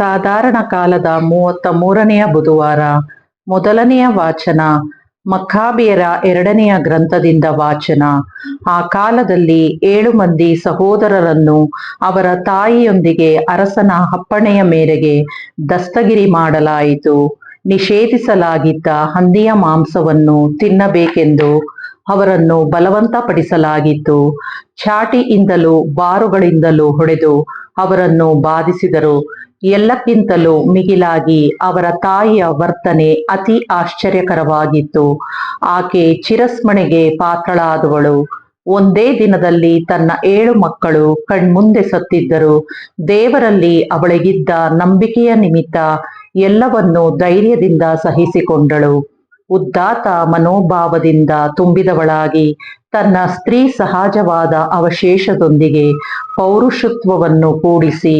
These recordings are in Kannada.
ಸಾಧಾರಣ ಕಾಲದ ಮೂವತ್ತ ಮೂರನೆಯ ಬುಧವಾರ, ಮೊದಲನೆಯ ವಾಚನ, ಮಕ್ಕಾಬಿಯರ ಎರಡನೆಯ ಗ್ರಂಥದಿಂದ ವಾಚನ. ಆ ಕಾಲದಲ್ಲಿ ಏಳು ಮಂದಿ ಸಹೋದರರನ್ನು ಅವರ ತಾಯಿಯೊಂದಿಗೆ ಅರಸನ ಅಪ್ಪಣೆಯ ಮೇರೆಗೆ ದಸ್ತಗಿರಿ ಮಾಡಲಾಯಿತು. ನಿಷೇಧಿಸಲಾಗಿದ್ದ ಹಂದಿಯ ಮಾಂಸವನ್ನು ತಿನ್ನಬೇಕೆಂದು ಅವರನ್ನು ಬಲವಂತಪಡಿಸಲಾಗಿತ್ತು. ಚಾಟಿಯಿಂದಲೂ ಬಾರುಗಳಿಂದಲೂ ಹೊಡೆದು ಅವರನ್ನು ಬಾಧಿಸಿದರು. ಎಲ್ಲಕ್ಕಿಂತಲೂ ಮಿಗಿಲಾಗಿ ಅವರ ತಾಯಿಯ ವರ್ತನೆ ಅತಿ ಆಶ್ಚರ್ಯಕರವಾಗಿತ್ತು. ಆಕೆ ಚಿರಸ್ಮಣೆಗೆ ಪಾತ್ರಳಾದವಳು. ಒಂದೇ ದಿನದಲ್ಲಿ ತನ್ನ ಏಳು ಮಕ್ಕಳು ಕಣ್ಮುಂದೆ ಸತ್ತಿದ್ದರು. ದೇವರಲ್ಲಿ ಅವಳಿಗಿದ್ದ ನಂಬಿಕೆಯ ನಿಮಿತ್ತ ಎಲ್ಲವನ್ನೂ ಧೈರ್ಯದಿಂದ ಸಹಿಸಿಕೊಂಡಳು. ಉದ್ದಾತ ಮನೋಭಾವದಿಂದ ತುಂಬಿದವಳಾಗಿ ತನ್ನ ಸ್ತ್ರೀ ಸಹಜವಾದ ಅವಶೇಷದೊಂದಿಗೆ ಪೌರುಷತ್ವವನ್ನು ಕೂಡಿಸಿ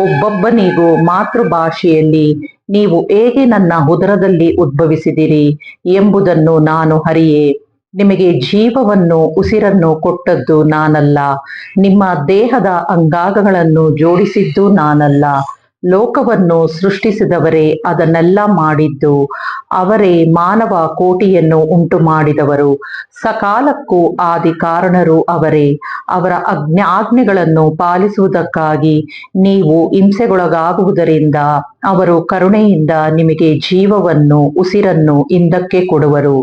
ಒಬ್ಬೊಬ್ಬನಿಗೂ ಮಾತೃಭಾಷೆಯಲ್ಲಿ ನೀವು ಹೇಗೆ ನನ್ನ ಉದರದಲ್ಲಿ ಉದ್ಭವಿಸಿದಿರಿ ಎಂಬುದನ್ನು ನಾನು ಹರಿಯೆ ನಿಮಗೆ ಜೀವವನ್ನು, ಉಸಿರನ್ನು ಕೊಟ್ಟದ್ದು ನಾನಲ್ಲ. ನಿಮ್ಮ ದೇಹದ ಅಂಗಾಗಗಳನ್ನು ಜೋಡಿಸಿದ್ದು ನಾನಲ್ಲ. ಲೋಕವನ್ನು ಸೃಷ್ಟಿಸಿದವರೇ ಅದನ್ನೆಲ್ಲ ಮಾಡಿದ್ದು. ಅವರೇ ಮಾನವ ಕೋಟಿಯನ್ನು ಉಂಟು ಮಾಡಿದವರು ಸಕಾಲಕ್ಕೂ ಆದಿ ಕಾರಣರು ಅವರೇ. ಅವರ ಅಜ್ಞ ಆಜ್ಞೆಗಳನ್ನು ಪಾಲಿಸುವುದಕ್ಕಾಗಿ ನೀವು ಹಿಂಸೆಗೊಳಗಾಗುವುದರಿಂದ ಅವರು ಕರುಣೆಯಿಂದ ನಿಮಗೆ ಜೀವವನ್ನು, ಉಸಿರನ್ನು ಹಿಂದಕ್ಕೆ ಕೊಡುವರು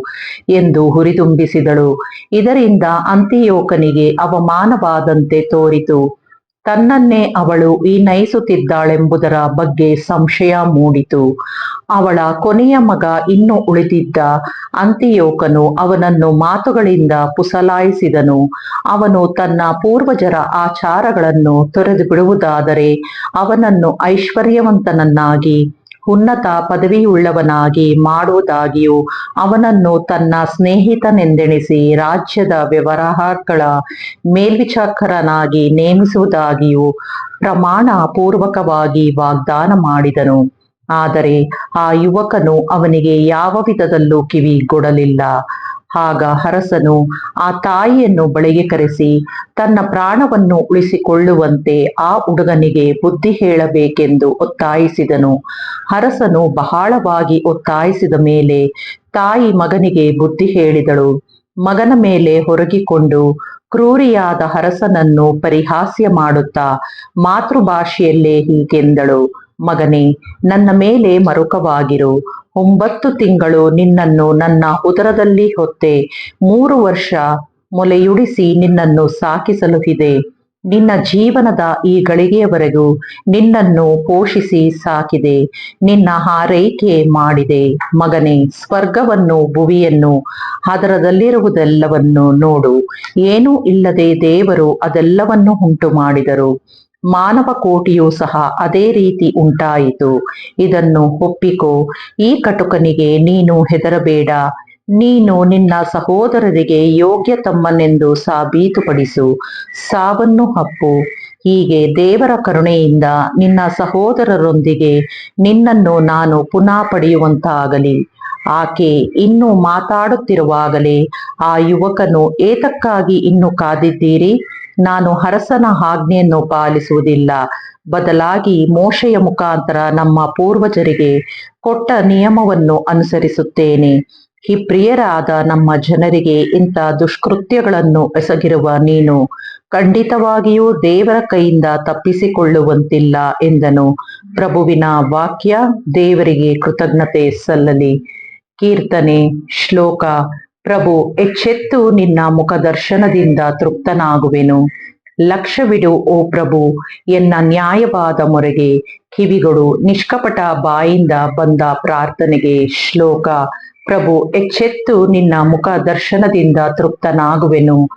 ಎಂದು ಹುರಿದುಂಬಿಸಿದಳು. ಇದರಿಂದ ಅಂತಿಯೋಕನಿಗೆ ಅವಮಾನವಾದಂತೆ ತೋರಿತು. ತನ್ನನ್ನೇ ಅವಳು ಈ ನಯಿಸುತ್ತಿದ್ದಾಳೆಂಬುದರ ಬಗ್ಗೆ ಸಂಶಯ ಮೂಡಿತು. ಅವಳ ಕೊನೆಯ ಮಗ ಇನ್ನು ಉಳಿದಿದ್ದ ಅಂತಿಯೋಕನು ಅವನನ್ನು ಮಾತುಗಳಿಂದ ಪುಸಲಾಯಿಸಿದನು. ಅವನು ತನ್ನ ಪೂರ್ವಜರ ಆಚಾರಗಳನ್ನು ತೊರೆದು ಬಿಡುವುದಾದರೆ ಅವನನ್ನು ಐಶ್ವರ್ಯವಂತನನ್ನಾಗಿ ಉನ್ನತ ಪದವಿಯುಳ್ಳವನಾಗಿ ಮಾಡುವುದಾಗಿಯೂ ಅವನನ್ನು ತನ್ನ ಸ್ನೇಹಿತನೆಂದೆಣಿಸಿ ರಾಜ್ಯದ ವ್ಯವಹಾರಗಳ ಮೇಲ್ವಿಚಾರಕರನಾಗಿ ನೇಮಿಸುವುದಾಗಿಯೂ ಪ್ರಮಾಣ ಪೂರ್ವಕವಾಗಿ ವಾಗ್ದಾನ ಮಾಡಿದನು. ಆದರೆ ಆ ಯುವಕನು ಅವನಿಗೆ ಯಾವ ವಿಧದಲ್ಲೂ ಕಿವಿಗೊಡಲಿಲ್ಲ. ಆಗ ಹರಸನು ಆ ತಾಯಿಯನ್ನು ಬಳಿಗೆ ಕರೆಸಿ, ತನ್ನ ಪ್ರಾಣವನ್ನು ಉಳಿಸಿಕೊಳ್ಳುವಂತೆ ಆ ಹುಡುಗನಿಗೆ ಬುದ್ಧಿ ಹೇಳಬೇಕೆಂದು ಒತ್ತಾಯಿಸಿದನು. ಹರಸನು ಬಹಳವಾಗಿ ಒತ್ತಾಯಿಸಿದ ಮೇಲೆ ತಾಯಿ ಮಗನಿಗೆ ಬುದ್ಧಿ ಹೇಳಿದಳು. ಮಗನ ಮೇಲೆ ಹೊರಗಿಕೊಂಡು ಕ್ರೂರಿಯಾದ ಹರಸನನ್ನು ಪರಿಹಾಸ್ಯ ಮಾಡುತ್ತಾ ಮಾತೃಭಾಷೆಯಲ್ಲೇ ಹೀಗೆಂದಳು. ಮಗನೇ, ನನ್ನ ಮೇಲೆ ಮರುಕವಾಗಿರು. ಒಂಬತ್ತು ತಿಂಗಳು ನಿನ್ನನ್ನು ನನ್ನ ಉದರದಲ್ಲಿ ಹೊತ್ತೆ. ಮೂರು ವರ್ಷ ಮೊಲೆಯುಡಿಸಿ ನಿನ್ನನ್ನು ಸಾಕಿಸಲು ಇದೆ. ನಿನ್ನ ಜೀವನದ ಈ ಗಳಿಗೆಯವರೆಗೂ ನಿನ್ನನ್ನು ಪೋಷಿಸಿ ಸಾಕಿದೆ. ನಿನ್ನ ಹಾರೈಕೆ ಮಾಡಿದೆ. ಮಗನೇ, ಸ್ವರ್ಗವನ್ನು, ಭುವಿಯನ್ನು ಅದರದಲ್ಲಿರುವುದೆಲ್ಲವನ್ನು ನೋಡು. ಏನೂ ಇಲ್ಲದೆ ದೇವರು ಅದೆಲ್ಲವನ್ನು ಉಂಟು ಮಾಡಿದರು ಮಾನವ ಕೋಟಿಯೂ ಸಹ ಅದೇ ರೀತಿ ಉಂಟಾಯಿತು. ಇದನ್ನು ಒಪ್ಪಿಕೋ. ಈ ಕಟುಕನಿಗೆ ನೀನು ಹೆದರಬೇಡ. ನೀನು ನಿನ್ನ ಸಹೋದರರಿಗೆ ಯೋಗ್ಯ ತಮ್ಮನೆಂದು ಸಾಬೀತುಪಡಿಸು. ಸಾವನ್ನು ಹಪ್ಪು ಹೀಗೆ ದೇವರ ಕರುಣೆಯಿಂದ ನಿನ್ನ ಸಹೋದರರೊಂದಿಗೆ ನಿನ್ನನ್ನು ನಾನು ಪುನಃ ಪಡೆಯುವಂತಾಗಲಿ. ಆಕೆ ಇನ್ನು ಮಾತಾಡುತ್ತಿರುವಾಗಲೇ ಆ ಯುವಕನು ಏತಕ್ಕಾಗಿ ಇನ್ನು ಕಾದಿದ್ದೀರಿ? ನಾನು ಹರಸನ ಆಜ್ಞೆಯನ್ನು ಪಾಲಿಸುವುದಿಲ್ಲ. ಬದಲಾಗಿ ಮೋಶೆಯ ಮುಖಾಂತರ ನಮ್ಮ ಪೂರ್ವಜರಿಗೆ ಕೊಟ್ಟ ನಿಯಮವನ್ನು ಅನುಸರಿಸುತ್ತೇನೆ. ಈ ಪ್ರಿಯರಾದ ನಮ್ಮ ಜನರಿಗೆ ಇಂಥ ದುಷ್ಕೃತ್ಯಗಳನ್ನು ಎಸಗಿರುವ ನೀನು, ಖಂಡಿತವಾಗಿಯೂ ದೇವರ ಕೈಯಿಂದ ತಪ್ಪಿಸಿಕೊಳ್ಳುವಂತಿಲ್ಲ ಎಂದನು. ಪ್ರಭುವಿನ ವಾಕ್ಯ ದೇವರಿಗೆ ಕೃತಜ್ಞತೆ ಸಲ್ಲಲಿ. ಕೀರ್ತನೆ ಶ್ಲೋಕ ಪ್ರಭು, ಎಚ್ಚೆತ್ತು ನಿನ್ನ ಮುಖದರ್ಶನದಿಂದ ತೃಪ್ತನಾಗುವೆನು. ಲಕ್ಷ್ಯವಿಡು ಓ ಪ್ರಭು, ಎನ್ನ ನ್ಯಾಯವಾದ ಮೊರೆಗೆ ಕಿವಿಗಳು ನಿಷ್ಕಪಟ ಬಾಯಿಂದ ಬಂದ ಪ್ರಾರ್ಥನೆಗೆ ಶ್ಲೋಕ. ಪ್ರಭು, ಎಚ್ಚೆತ್ತು ನಿನ್ನ ಮುಖ ದರ್ಶನದಿಂದ ತೃಪ್ತನಾಗುವೆನು.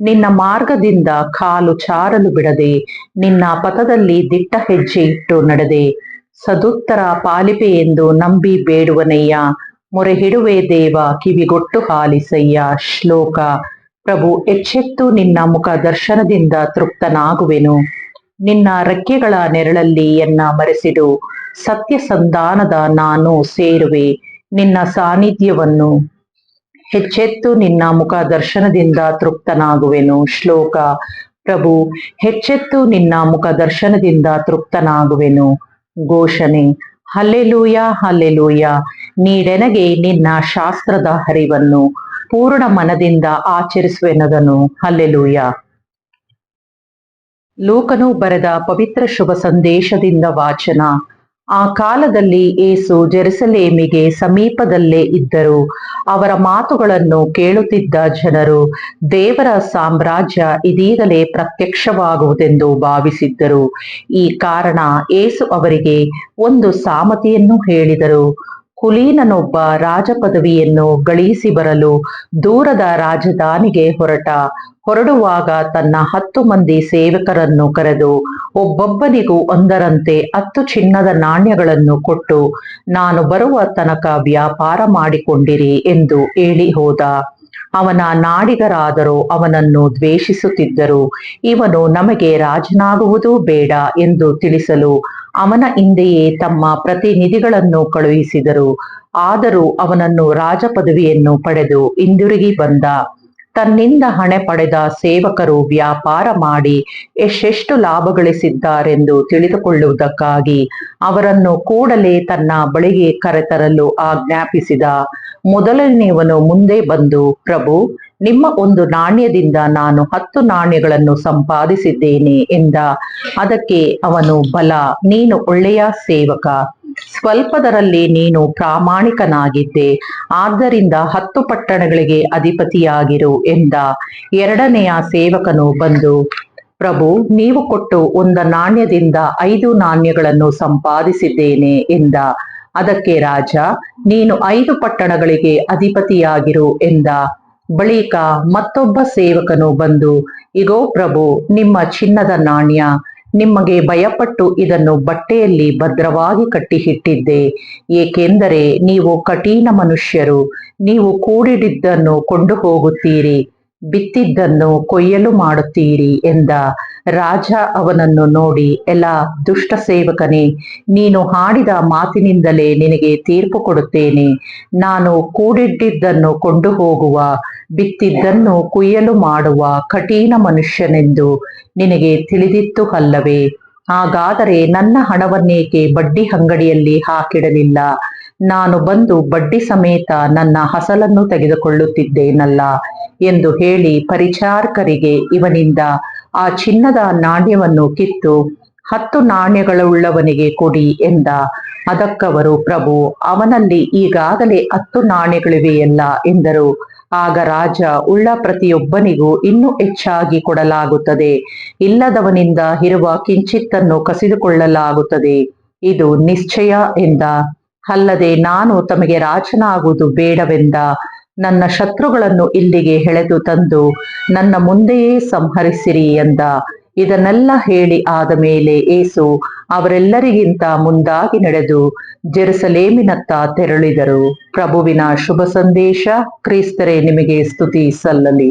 ನಿನ್ನ ಮಾರ್ಗದಿಂದ ಕಾಲು ಚಾರಲು ಬಿಡದೆ, ನಿನ್ನ ಪಥದಲ್ಲಿ ದಿಟ್ಟ ಹೆಜ್ಜೆ ಇಟ್ಟು ನಡೆದೆ. ಸದುತ್ತರ ಪಾಲಿಪೆ ಎಂದು ನಂಬಿ ಬೇಡುವನಯ್ಯ. ಮೊರೆ ಹಿಡುವೆ ದೇವ, ಕಿವಿಗೊಟ್ಟು ಹಾಲಿಸಯ್ಯ ಶ್ಲೋಕ, ಪ್ರಭು, ಎಚ್ಚೆತ್ತು ನಿನ್ನ ಮುಖ ದರ್ಶನದಿಂದ ತೃಪ್ತನಾಗುವೆನು. ನಿನ್ನ ರೆಕ್ಕೆಗಳ ನೆರಳಲ್ಲಿ ಎನ್ನ ಮರೆಸಿಡು. ಸತ್ಯ ಸಂಧಾನದ ನಾನು ಸೇರುವೆ. ನಿನ್ನ ಸಾನ್ನಿಧ್ಯವನ್ನು ಹೆಚ್ಚೆತ್ತು ನಿನ್ನ ಮುಖ ದರ್ಶನದಿಂದ ತೃಪ್ತನಾಗುವೆನು. ಶ್ಲೋಕ, ಪ್ರಭು ಹೆಚ್ಚೆತ್ತು ನಿನ್ನ ಮುಖ ದರ್ಶನದಿಂದ ತೃಪ್ತನಾಗುವೆನು. ಘೋಷಣೆ ಹಲ್ಲೆಲೂಯ ಹಲ್ಲೆಲೂಯ. ನೀಡೆನಗೆ ನಿನ್ನ ಶಾಸ್ತ್ರದ ಹರಿವನ್ನು ಪೂರ್ಣ ಮನದಿಂದ ಆಚರಿಸುವೆನದನು ಹಲ್ಲೆಲೂಯ. ಲೋಕನು ಬರೆದ ಪವಿತ್ರ ಶುಭ ಸಂದೇಶದಿಂದ ವಾಚನ. ಆ ಕಾಲದಲ್ಲಿ ಏಸು ಜೆರುಸಲೇಮಿಗೆ ಸಮೀಪದಲ್ಲೇ ಇದ್ದರು. ಅವರ ಮಾತುಗಳನ್ನು ಕೇಳುತ್ತಿದ್ದ ಜನರು, ದೇವರ ಸಾಮ್ರಾಜ್ಯ ಇದೀಗಲೇ ಪ್ರತ್ಯಕ್ಷವಾಗುವುದೆಂದು ಭಾವಿಸಿದ್ದರು. ಈ ಕಾರಣ ಏಸು ಅವರಿಗೆ ಒಂದು ಸಾಮತೆಯನ್ನು ಹೇಳಿದರು. ಕುಲೀನನೊಬ್ಬ ರಾಜಪದವಿಯನ್ನು ಗಳಿಸಿ ಬರಲು ದೂರದ ರಾಜಧಾನಿಗೆ ಹೊರಟ. ಹೊರಡುವಾಗ ತನ್ನ ಹತ್ತು ಮಂದಿ ಸೇವಕರನ್ನು ಕರೆದು ಒಬ್ಬೊಬ್ಬನಿಗೂ ಒಂದರಂತೆ ಹತ್ತು ಚಿನ್ನದ ನಾಣ್ಯಗಳನ್ನು ಕೊಟ್ಟು, ನಾನು ಬರುವ ತನಕ ವ್ಯಾಪಾರ ಮಾಡಿಕೊಂಡಿರಿ ಎಂದು ಹೇಳಿ ಹೋದ. ಅವನ ನಾಡಿಗರಾದರೂ ಅವನನ್ನು ದ್ವೇಷಿಸುತ್ತಿದ್ದರು. ಇವನು ನಮಗೆ ರಾಜನಾಗುವುದು ಬೇಡ ಎಂದು ತಿಳಿಸಲು ಅವನ ಹಿಂದೆಯೇ ತಮ್ಮ ಪ್ರತಿನಿಧಿಗಳನ್ನು ಕಳುಹಿಸಿದರು. ಆದರೂ ಅವನನ್ನು ರಾಜ ಪದವಿಯನ್ನು ಪಡೆದು ಹಿಂದಿರುಗಿ ಬಂದ. ತನ್ನಿಂದ ಹಣೆ ಪಡೆದ ಸೇವಕರು ವ್ಯಾಪಾರ ಮಾಡಿ ಎಷ್ಟೆಷ್ಟು ಲಾಭ ಗಳಿಸಿದ್ದಾರೆಂದು ತಿಳಿದುಕೊಳ್ಳುವುದಕ್ಕಾಗಿ ಅವರನ್ನು ಕೂಡಲೇ ತನ್ನ ಬಳಿಗೆ ಕರೆತರಲು ಆಜ್ಞಾಪಿಸಿದ. ಮೊದಲನೆಯವನು ಮುಂದೆ ಬಂದು, ಪ್ರಭು ನಿಮ್ಮ ಒಂದು ನಾಣ್ಯದಿಂದ ನಾನು ಹತ್ತು ನಾಣ್ಯಗಳನ್ನು ಸಂಪಾದಿಸಿದ್ದೇನೆ ಎಂದ. ಅದಕ್ಕೆ ಅವನು, ಬಲ, ನೀನು ಒಳ್ಳೆಯ ಸೇವಕ. ಸ್ವಲ್ಪದರಲ್ಲಿ ನೀನು ಪ್ರಾಮಾಣಿಕನಾಗಿದ್ದೆ. ಆದ್ದರಿಂದ ಹತ್ತು ಪಟ್ಟಣಗಳಿಗೆ ಅಧಿಪತಿಯಾಗಿರು ಎಂದ. ಎರಡನೆಯ ಸೇವಕನು ಬಂದು, ಪ್ರಭು, ನೀವು ಕೊಟ್ಟು ಒಂದು ನಾಣ್ಯದಿಂದ ಐದು ನಾಣ್ಯಗಳನ್ನು ಸಂಪಾದಿಸಿದ್ದೇನೆ ಎಂದ. ಅದಕ್ಕೆ, ರಾಜ, ನೀನು ಐದು ಪಟ್ಟಣಗಳಿಗೆ ಅಧಿಪತಿಯಾಗಿರು ಎಂದ. ಬಳಿಕ ಮತ್ತೊಬ್ಬ ಸೇವಕನು ಬಂದು, ಇಗೋ ಪ್ರಭು, ನಿಮ್ಮ ಚಿನ್ನದ ನಾಣ್ಯ, ನಿಮಗೆ ಭಯಪಟ್ಟು ಇದನ್ನು ಬಟ್ಟೆಯಲ್ಲಿ ಭದ್ರವಾಗಿ ಕಟ್ಟಿಹಿಟ್ಟಿದ್ದೆ. ಏಕೆಂದರೆ ನೀವು ಕಠಿಣ ಮನುಷ್ಯರು, ನೀವು ಕೂಡಿಡಿದ್ದನ್ನು ಕೊಂಡು ಹೋಗುತ್ತೀರಿ ಬಿತ್ತಿದ್ದನ್ನು ಕೊಯ್ಯಲು ಮಾಡುತ್ತೀರಿ ಎಂದ. ರಾಜ ಅವನನ್ನು ನೋಡಿ, ಎಲ್ಲ ದುಷ್ಟ ಸೇವಕನೇ, ನೀನು ಹಾಡಿದ ಮಾತಿನಿಂದಲೇ ನಿನಗೆ ತೀರ್ಪು ಕೊಡುತ್ತೇನೆ. ನಾನು ಕೂಡಿಟ್ಟಿದ್ದನ್ನು ಕೊಂಡು ಹೋಗುವ ಬಿತ್ತಿದ್ದನ್ನು ಕುಯ್ಯಲು ಮಾಡುವ ಕಠಿಣ ಮನುಷ್ಯನೆಂದು ನಿನಗೆ ತಿಳಿದಿತ್ತು ಅಲ್ಲವೇ ಹಾಗಾದರೆ ನನ್ನ ಹಣವನ್ನೇಕೆ ಬಡ್ಡಿ ಅಂಗಡಿಯಲ್ಲಿ ಹಾಕಿಡಲಿಲ್ಲ? ನಾನು ಬಂದು ಬಡ್ಡಿ ಸಮೇತ ನನ್ನ ಹಸಲನ್ನು ತೆಗೆದುಕೊಳ್ಳುತ್ತಿದ್ದೇನಲ್ಲ ಎಂದು ಹೇಳಿ ಪರಿಚಾರಕರಿಗೆ ಇವನಿಂದ ಆ ಚಿನ್ನದ ನಾಣ್ಯವನ್ನು ಕಿತ್ತು, ಹತ್ತು ನಾಣ್ಯಗಳುಳ್ಳವನಿಗೆ ಕೊಡಿ ಎಂದ. ಅದಕ್ಕವರು, ಪ್ರಭು, ಅವನಲ್ಲಿ ಈಗಾಗಲೇ ಹತ್ತು ನಾಣ್ಯಗಳಿವೆಯಲ್ಲ ಎಂದರು. ಆಗ ರಾಜ ಉಳ್ಳ ಪ್ರತಿಯೊಬ್ಬನಿಗೂ ಇನ್ನೂ ಹೆಚ್ಚಾಗಿ ಕೊಡಲಾಗುತ್ತದೆ. ಇಲ್ಲದವನಿಂದ ಇರುವ ಕಿಂಚಿತ್ತನ್ನು ಕಸಿದುಕೊಳ್ಳಲಾಗುತ್ತದೆ. ಇದು ನಿಶ್ಚಯ ಎಂದ. ಅಲ್ಲದೆ ನಾನು ತಮಗೆ ರಾಜನಾಗುವುದು ಬೇಡವೆಂದ. ನನ್ನ ಶತ್ರುಗಳನ್ನು ಇಲ್ಲಿಗೆ ಎಳೆದು ತಂದು ನನ್ನ ಮುಂದೆಯೇ ಸಂಹರಿಸಿರಿ ಎಂದ. ಇದನ್ನೆಲ್ಲ ಹೇಳಿ ಆದ ಮೇಲೆ ಏಸು ಅವರೆಲ್ಲರಿಗಿಂತ ಮುಂದಾಗಿ ನಡೆದು ಜೆರುಸಲೇಮಿನತ್ತ ತೆರಳಿದರು. ಪ್ರಭುವಿನ ಶುಭ ಸಂದೇಶ, ಕ್ರಿಸ್ತರೇ, ನಿಮಗೆ ಸ್ತುತಿ ಸಲ್ಲಲಿ.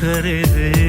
credit